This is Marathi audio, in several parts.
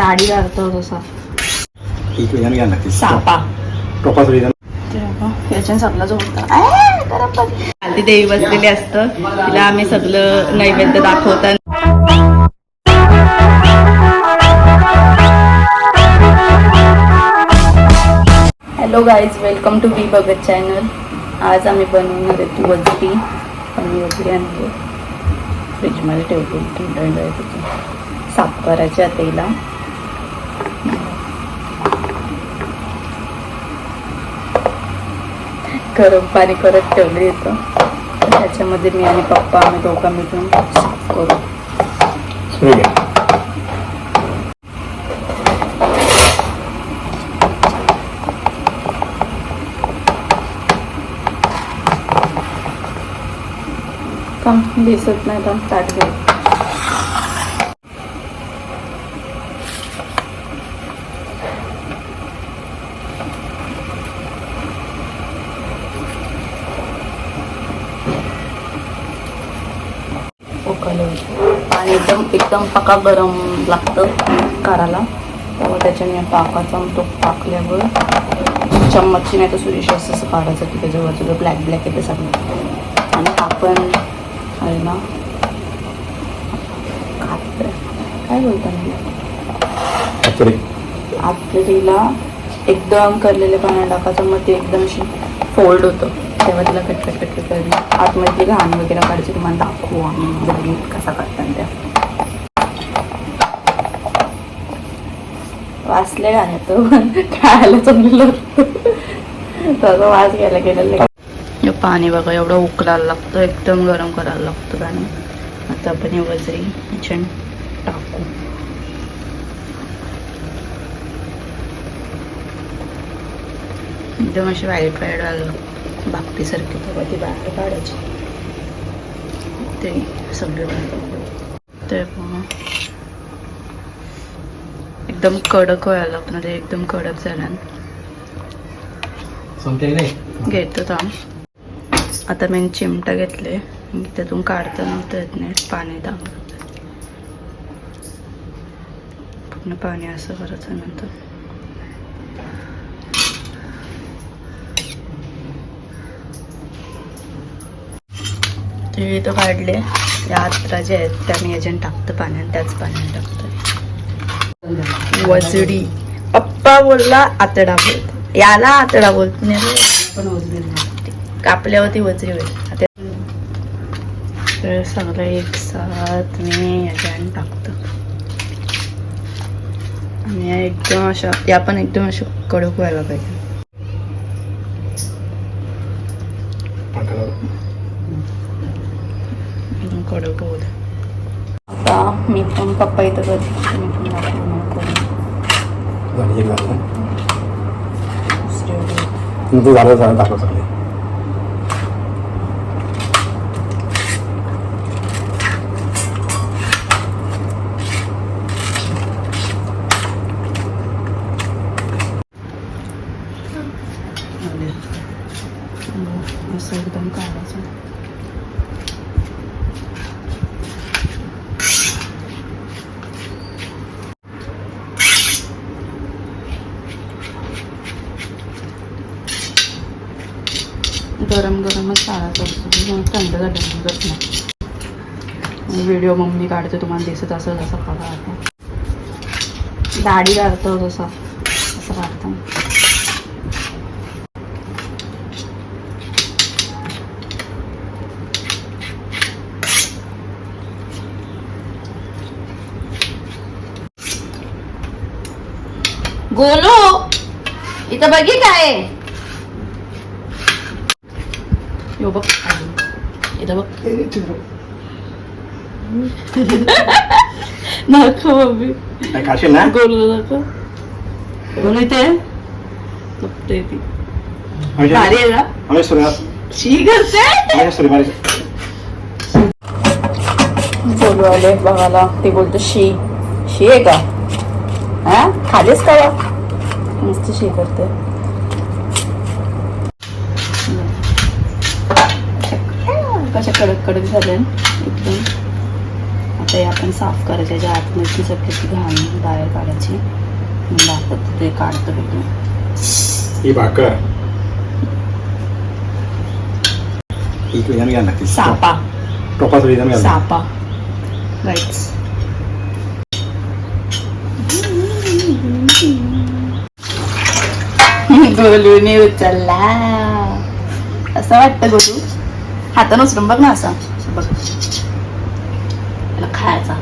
दाढी काढतो तसा सापा. याच्याने सगळं देवी बसलेली असतं. तिला आम्ही सगळं नैवेद्य दाखवतात हॅलो गाईज वेलकम टू बी बगत चॅनल आज आम्ही बनवणार आहे वजरी आणि वजरी आणली. फ्रीजमध्ये ठेवतो. साफ करायची आता गरम पाणी करत ठेवलं येतं त्याच्यामध्ये मी आणि पप्पा आम्ही दोघं मिळून करू. दिसत नाही ताट घे एकदम एकदम पका गरम लागतं काराला. तेव्हा त्याच्याने पाकाचा तो टाकल्यावर चम्मचची नाही तर सुरेश असं असं काढायचं की त्याच्या बाजूला ब्लॅक ब्लॅक येते सगळं. आणि आपण आहे ना काय बोलता आपल्या तिला एकदम करलेले पाण्यात टाकायचं मग ते एकदम अशी फोल्ड होतं. तेव्हा तिला कटकट कटकट करली आतमध्ये घाण वगैरे काढायची तुम्हाला दाखवू आम्ही. घरी कसा करतात त्या वाचले आहे तो. खायला चांगलं त्याचा वास घ्यायला गेलेला पाणी बघा एवढं उकलायला लागतं. एकदम गरम करायला लागतं पाणी आता आपण हे वजरी छान टाकू. एकदम अशी वाईट वाईट आलं भाकरीसारखी तेव्हा ती बाहेर काढायची. ते सगळे ते मग एकदम कडक व्हायला ते एकदम कडक झालं घेतो थांब. आता मी चिमटा घेतले. त्यातून काढता नव्हतं येत नाही. पाणी टाकलं पूर्ण पाणी असं करायचं नंतर ते इथं काढले त्या आत्रा जे आहेत त्या मी याच्याने टाकतं पाण्यात त्याच पाण्यात टाकतं. वजडी. पप्पा बोलला आतडा बोलतो याला आतडा बोलतो नाही कापल्यावरती वजरी होईल. आता तर सगळं एक साथ मी याच्याने टाकतो. आणि या एकदम अशा या पण एकदम अशा कडक व्हायला पाहिजे. एकदम कडक होऊ दे आता मी पण पप्पा इथं करते मी पण दाखवणार करून झाली एक झालं दुसरी वगैरे. तू झालं झालं दाखव चालले असं एकदम काढायचं काळा गरमच काढायचं थंड झाल्यानंतर नाही. व्हिडिओ मम्मी काढते तुम्हाला दिसत असं असं काळा आता. दाढी काढतो जसा असं काढतो गोलू इथं बघी काय यो बघ इथं बघ नको मम्मी काय खाशील ना गोलू नको गोलू इथे बघते ती भारी आहे ना आम्ही सूर्य शी करते आम्ही सूर्यमारी बोलू आले बघायला ते बोलतो शी शी आहे का हा खालीच का मस्त शी करते कशा कडक कडक झाल्या एकदम आता हे आपण साफ करायचं त्याच्या आतमध्ये सगळ्याची घाण बाहेर काढायची. दाखवतो ते काढतो ही भाकर. सापा. सापा. गोलूने उचलला. असं वाटतं गोलू? हातानं उचलून बघ ना असा. बघ. त्याला खायचा.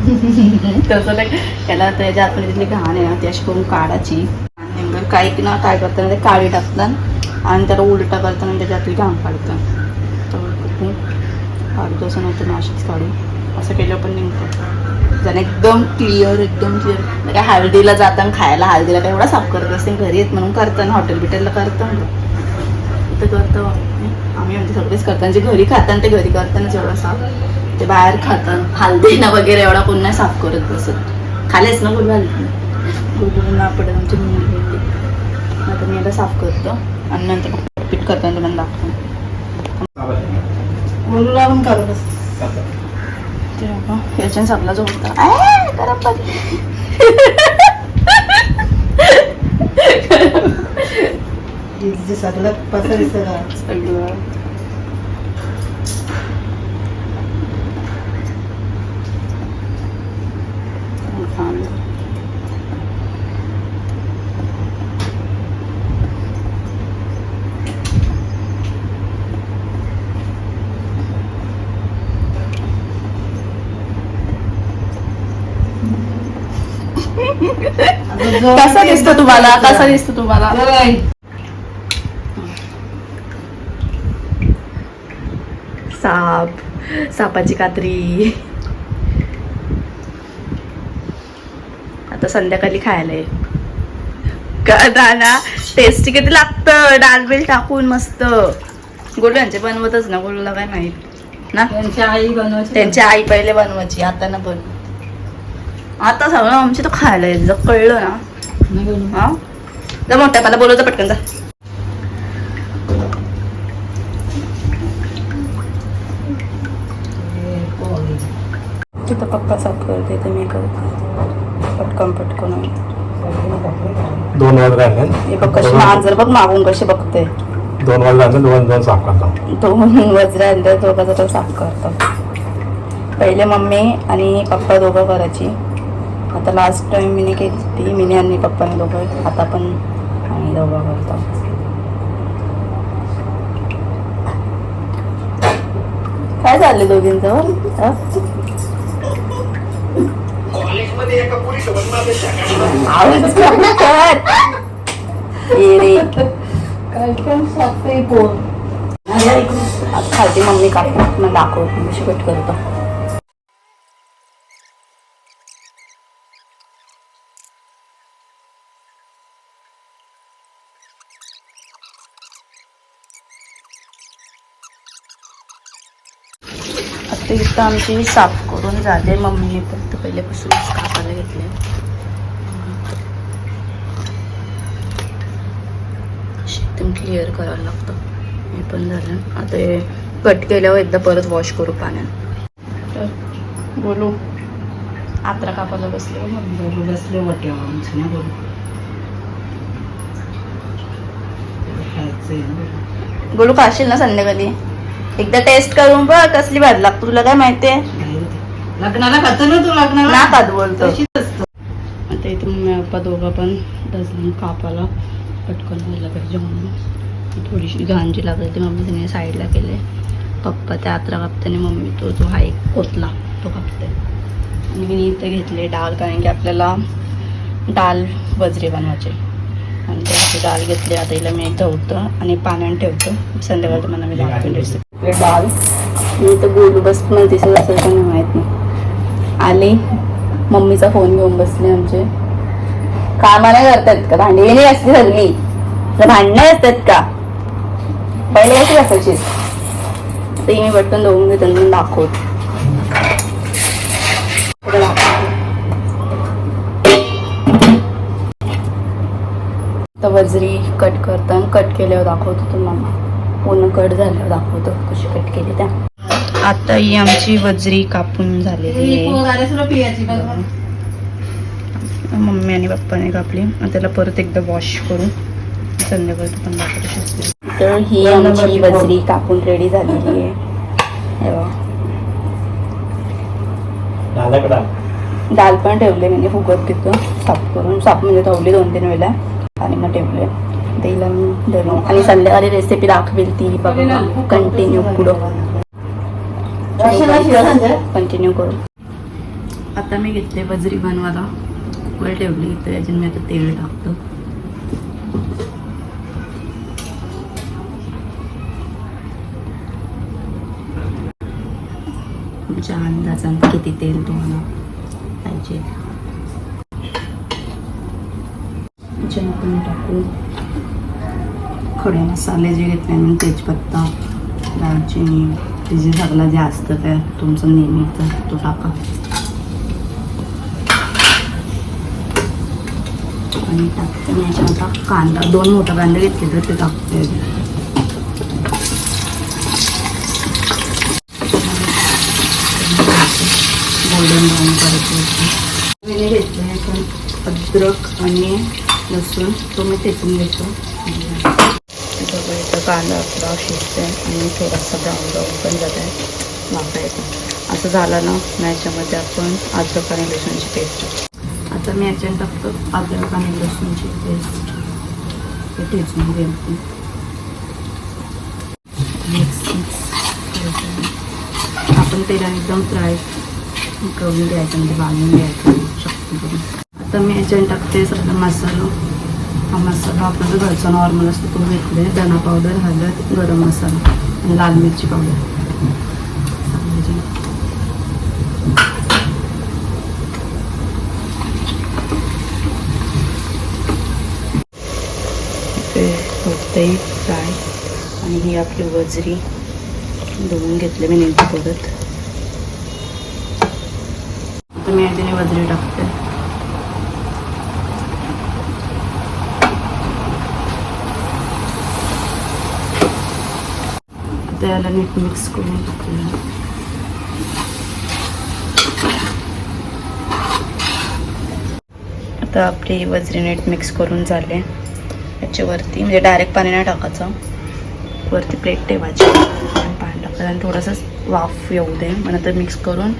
तसं नाही त्याला त्याच्या आतमध्ये तिथली घाण आहे ना ती अशी करून काढायची. आणि काही ना काय करताना ते काळी टाकतात आणि त्याला उलटा करताना त्याच्यातली घाण काढतात. तर काढतो असं नाही तर नाशिक काढू. असं केलं पण निघतं जण एकदम क्लिअर एकदम क्लिअर काय हळदीला जाताना खायला हळदीला काय एवढा साफ करत असते घरी येत म्हणून करताना हॉटेल बिटेलला करतं इथं करतो. आम्ही आमचे सगळेच करतो जे घरी खाताना ते घरी करतानाच एवढा साफ ते बाहेर खातात. हळदीना वगैरे एवढा कोण नाही साफ करत बसत. खालेच ना गुरु हल्दी गुरु ना पडत आमची मुलगी आता मी याला साफ करतो. आणि नंतर पीठ करताना तुम्हाला दाखवतो. गुरुला पण करत असते ते बघा, याच्याने सगळा जोडता आय, सगळं पसरी सगळं. कसा दिसतो तुम्हाला? कसा दिसतो तुम्हाला? साप सापाची कात्री. आता संध्याकाळी खायला दादा टेस्टी किती लागतं? डाल बिल टाकून मस्त. गोलू यांचे बनवतच ना गोलूला काय माहीत? ना? त्यांची आई बनवायची. त्यांची आई पहिले बनवायची आता ना बन आता सगळं आमची तो खायला येत जर कळलं ना. हा? मोठ्या मला बोलवतं पटकन जा. तिथं पप्पा साफ करते तर मी करते पटकन पटकन. दोन वाज राहिले. हे बघ कशी मांजर बघ मागून कशी बघते. दोन वाज राहिले दोन दोन साफ करतो दोन वज्र दोघं जरा साफ करतात पहिले मम्मी आणि पप्पा दोघं करायची. आता लास्ट टाइम मीने केली ती मीने आणि पप्पाने दोघं. आता पण आम्ही दोघं करतो. काय चालले दोघींचं? आवाज कमी कर. ये रे काय पण सापते पोळ आता खालती मम्मी मग दाखवतो कशी कट करतो. आता आमची साफ करून झाले मम्मीने पण तर पहिल्यापासूनच कापायला घेतले अशी एकदम क्लिअर करायला लागतं. हे पण झालं. आता हे कट केल्यावर एकदा परत वॉश करू पाण्यात. तर बोलू. आत्रा कापायला बसले मम्मी. बोलू बसले वाटे आमचं ना बोलू. बोलू खाशील ना संध्याकाळी. एकदा टेस्ट करून बघ कसली भाजी लागतो. तुला काय माहितीये. लग्नाला खातो ना तू लग्नाला ना खात बोलतो. तशीच असतो. आता इथे मम्मी पप्पा दोघं पण डझन कापाला पटकन व्हायला पाहिजे म्हणून थोडीशी घाण जी लागली ती मम्मी तिने साईडला केले पप्पा त्या आत्रा कापताना मम्मी तो जो हा एक कोतला तो कापते आणि मी इथे घेतले डाळ कारण की आपल्याला डाळ वजरे बनवायचे. आणि त्याची डाळ घेतली आता हिला मी धुवतं आणि पाण्याने ठेवतो. संध्याकाळी तुम्हाला मी दाखवेन रेसिपी डाळ मी तर बोलू बस मला दिसत असेल का नाही माहीत नाही. आले. मम्मीचा फोन घेऊन बसले आमचे. कामाला करतात का? भांडी गेली असते सगळी. तर भांडणे असतात का? पहिले कशी असायची ते मी पटकन धुवून घेतो दाखवतो. तर वजरी कट करताना कट केल्यावर दाखवतो तुम्हाला. पूर्ण कट झाल्यावर दाखवतो कशी कट केली त्या. आता ही आमची वजरी कापून झालेली आहे. मम्मी आणि पप्पाने कापली. आणि त्याला परत एकदा वॉश करून संध्याकाळी पण तर ही आमची वजरी कापून रेडी झालेली आहे. हे डाळ पण ठेवले म्हणजे फुगत तिथं साफ करून. साफ म्हणजे ठेवली दोन तीन वेळा आणि मग ठेवले तिला मी धरून. आणि संध्याकाळी रेसिपी दाखवेल ती बघा कंटिन्यू पुढं. कंटिन्यू करू. आता मी घेतले बजरी बनवायला. कुकर ठेवली तर याच्यात मी आता तेल टाकतो. तुमच्या अंदाजात किती तेल तुम्हाला पाहिजे? याच्यात आपण टाकू. खडे मसाले जे घेतले मी तेजपत्ता दालचिनी तिचे सगळं जे असतं ते तुमचं नेहमीचं तो टाका. आणि टाकते मी आता कांदा दोन मोठा कांदा घेतले तर ते टाकते. गोल्डन ब्राऊन करायचं घेतलं आहे पण अद्रक आणि लसूण तो मी ठेचून घेतो. बघा इथं कांदा आपला शिजतोय आणि थोडासा ब्राऊन ब्राऊन पण जात आहे वापरायचं असं झालं ना मग याच्यामध्ये आपण अद्रक आणि लसूणची पेस्ट आता मी याच्यात टाकतो अद्रक आणि लसूणची पेस्ट ते ठेचून करायचं. आपण तेलाने एकदम फ्राय करून घ्यायचं म्हणजे बांधून घ्यायचं शक्ती. आता मी याच्यात टाकते सगळं मसाला. मसाला आपला जो घरचा नॉर्मल असतो तो घेतले धना पावडर हळद गरम मसाला आणि लाल मिरची पावडर फ्राय. आणि ही आपली वजरी. धुवून घेतले मी नेमकी परत. आता मी याच्याने वजरी टाकते. आता याला नीट मिक्स करून टाकूया आता आपली वजरी नीट मिक्स करून झाले. याच्यावरती म्हणजे डायरेक्ट पाणी नाही टाकायचं. वरती प्लेट ठेवायची. आणि पाणी टाकायचं. आणि थोडंसं वाफ येऊ दे. मग नंतर मिक्स करून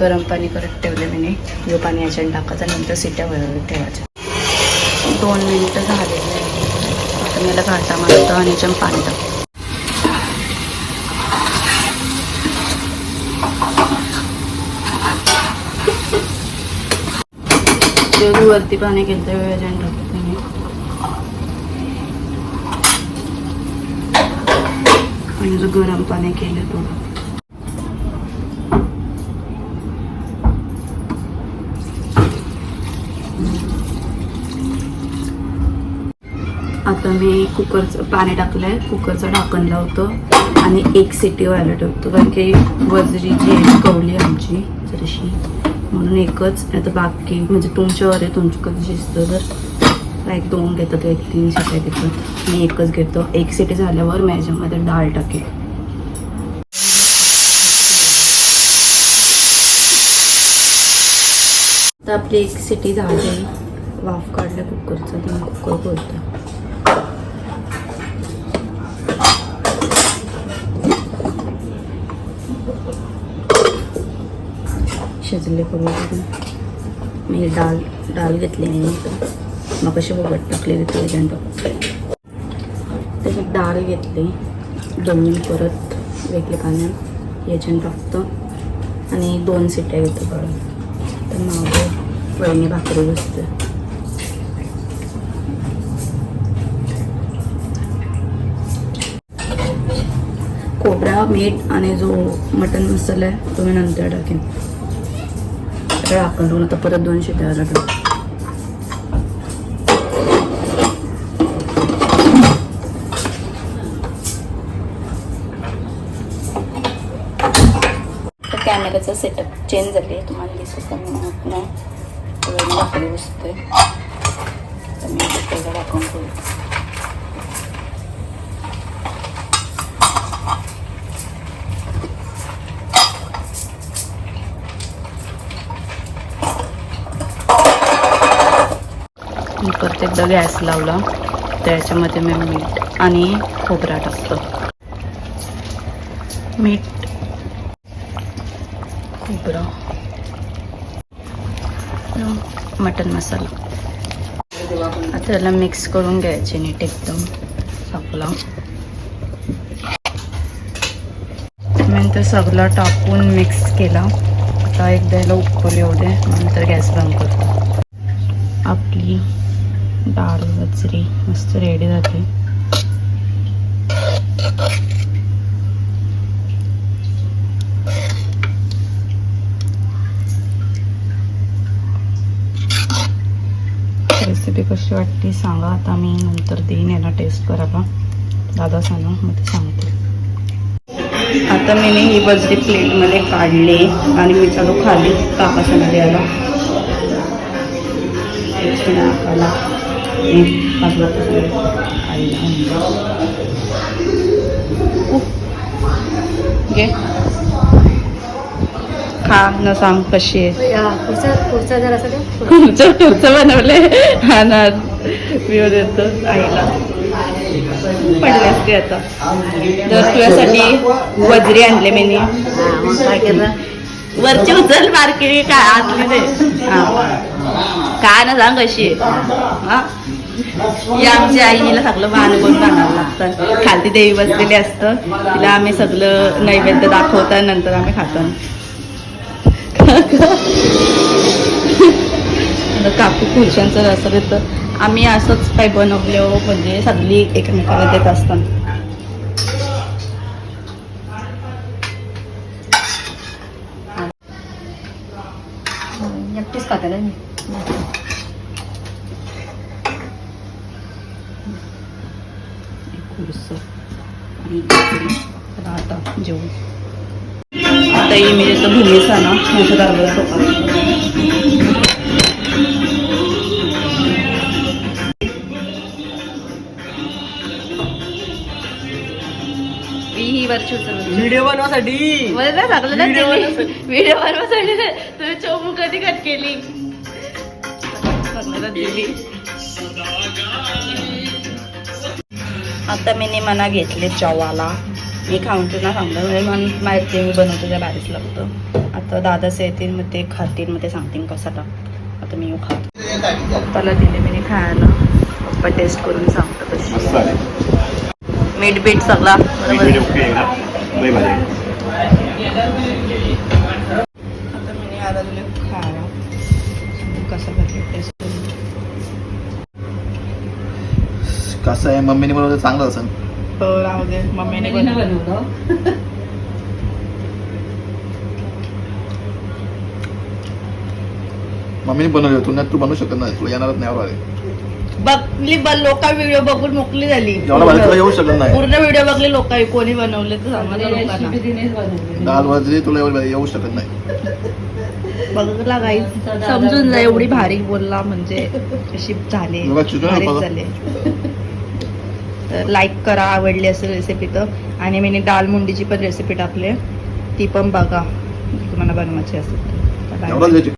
गरम पाणी करत ठेवले मी जो पाणी याच्यात टाकायचं नंतर सिट्या वगैरे ठेवायच्या. दोन मिनटं झाले आता मी याला घाटा मारतो आणि याच्यात पाणी टाकतो जेवढी वरती पाणी घेतं वेळ याच्यात टाकते मी आणि जो गरम पाणी केलं थोडं आता मी कुकरचं पाणी टाकलंय. कुकरचं ढाकण लावतो आणि एक सिटी व्हायला ठेवतो. कारण की वजरी जी आहे कवली आमची जराशी. म्हणून एकच आता बाकी म्हणजे तुमच्यावर आहे तुमची कधी शिस्त जर एक दोन घेतात एक तीन शिट्या घेतात मी एकच घेतो. एक सिटी झाल्यावर मी याच्यामध्ये डाळ टाकेल तर आपली एक सिटी झाली. वाफ काढल्या कुकरचं तर कुकर बोलतो शिजले करून मी डाळ डाळ घेतली मी मग कशी बघत टाकलेली ते याच्यात त्याच्यात डाळ घेतली. दोन परत वेगळे पाण्यात याच्यात टाकतो आणि दोन सिट्या घेतो काढून तर मग वहिनी भाकरी बसते. खोबरा मीठ आणि जो मटन मसाला आहे तो मी नंतर टाकेन. आता आपण दोन आता परत दोन शिट्या टाकू कॅमेऱ्याचा सेटअप चेंज झाले तुम्हाला दिसत नाही वेळ बसतोय दाखवून तर मी आता पहिलं टाकून ठेवते मी परत एकदा गॅस लावला. त्याच्यामध्ये मी मीठ आणि खोबरा टाकतो. मीठ खोबरं मटन मसाला. आता त्याला मिक्स करून घ्यायचे नीट एकदम चांगला नंतर सगळं टाकून मिक्स केला. आता एकदा याला उकळू येऊ दे. नंतर गॅस बंद करतो. आपली डाळ बजरी मस्त रेडी जाते रेसिपी कशी वाटते सांगा आता मी नंतर देईन याला टेस्ट करायला. दादा सांगा मग ते सांगते. आता मी ही बजरी प्लेटमध्ये काढले आणि मी चालू खाली काकासना द्यायला. घे खा न सांग कशी आहे खुर्चं खुर्चं बनवले हा ना व्ह्यू देतो आईला पडले असते आता तर तुझ्यासाठी वजरी आणले मी काय केलं वरची उचल मार्केट काय आतली ते हा. काय ना सांग कशी आहे हा ही आमच्या आईला सगळं मान करून लागतं. खालती देवी बसलेली असतं. तिला आम्ही सगळं नैवेद्य दाखवता नंतर आम्ही खातो. काकू खुर्च्यांचं रस देतं. आम्ही असंच काही बनवलो म्हणजे सगळी एकमेकाला देत असतात. एकटीच खाते मी. खुर्स आणि आता जेवू आता ही मी जसं भुमीचा ना मोठं दाबलं ही व्हिडिओ बनवासाठी. ना व्हिडिओ बनवासाठी. तुम्ही चोमू कधी कट केली? आता मी मना घेतले चवाला. मी खाऊन तुला सांगलं म्हणजे मन माहिती मी बनवतो त्या बारीच लागतं. आता दादाच येतील मग ते खातील मग ते सांगतील कसा टाक आता मी येऊ खातो पप्पाला दिले मी खायला. पप्पा टेस्ट करून सांगतो कशी मीठ बीठ सगळा. आता मी आता दिले खायला. कसं करते टेस्ट कसं आहे? मम्मीने बनवलं चांगलं असेल. हो राहू दे. मम्मीने बनवलं मम्मीने बनवलं तू नाही तू बनवू शकत नाही. तुला येणारच नाही आहे. बघली ब लोक व्हिडिओ बघून मोकली झाली. येऊ शकत नाही. पूर्ण व्हिडिओ बघले लोक कोणी बनवले ना दाल वाजरी तुला येऊ शकत नाही. बघला गाई समजून जा एवढी भारी बोलला म्हणजे कशी झाले. झाले. तर लाईक करा आवडली असेल रेसिपी तर. आणि मी दाल मुंडीची पण रेसिपी टाकली ती पण बघा. तुम्हाला बनवायची असेल